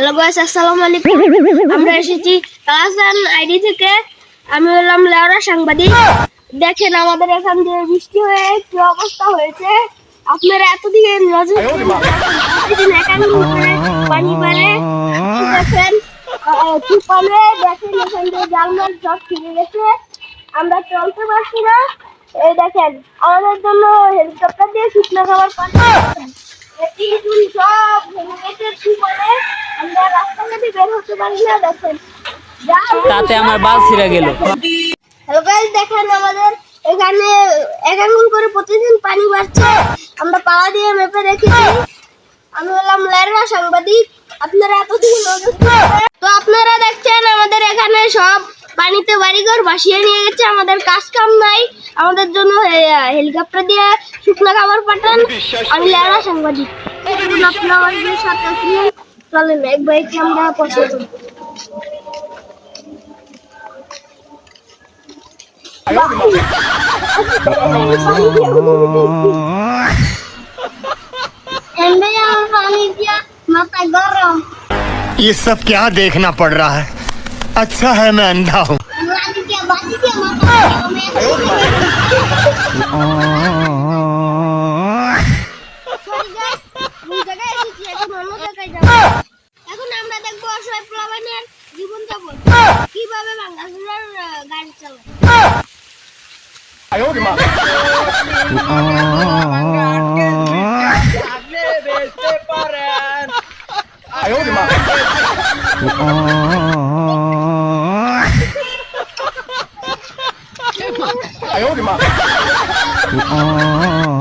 Hello guys আসসালামু আলাইকুম আমরা এসেছি কালাসান আইডি থেকে। আমি হলাম লেওরা সাংবাদিক। দেখেন, আমাদের এখান দিয়ে বৃষ্টি হয়ে কি অবস্থা হয়েছে। আপনারা এতদিকে নজর দিন। প্রতিদিন পানি পারে। দেখেন দেখেন, এখান দিয়ে জালমাল সব ফিরে গেছে। আমরা চলতে পারছি না। এই দেখেন, আমাদের জন্য হেলিকপ্টার দিয়ে শুকনো খাবার সব ভেঙে গেছে তাতে আমার বাল ছিঁড়ে গেল। দেখেন আমাদের এখানে এক আঙ্গুল করে প্রতিদিন পানি বাড়ছে। আমরা পাওয়া দিয়ে মেপে রেখেছি। আমি হলাম লাইরা সাংবাদিক। আপনারা এতদিন তো আপনারা দেখছেন আমাদের এখানে সব পানিতে বাড়িঘর ভাসিয়ে নিয়ে গেছে। আমাদের কাজ কাম নাই। আমাদের জন্য হেলিকপ্টার দিয়ে শুকনো খাবার পাঠান। আমি লাইরা সাংবাদিক। আপনারা সাথে আছেন। চলেন এক বাইকে আমরা পছন্দ এমনি আমার পানি দিয়া মাথা গরম ये सब क्या देखना पड़ रहा है अच्छा है मैं अंधा हूँ কীভাবে আহ, গাড়ি চালায়?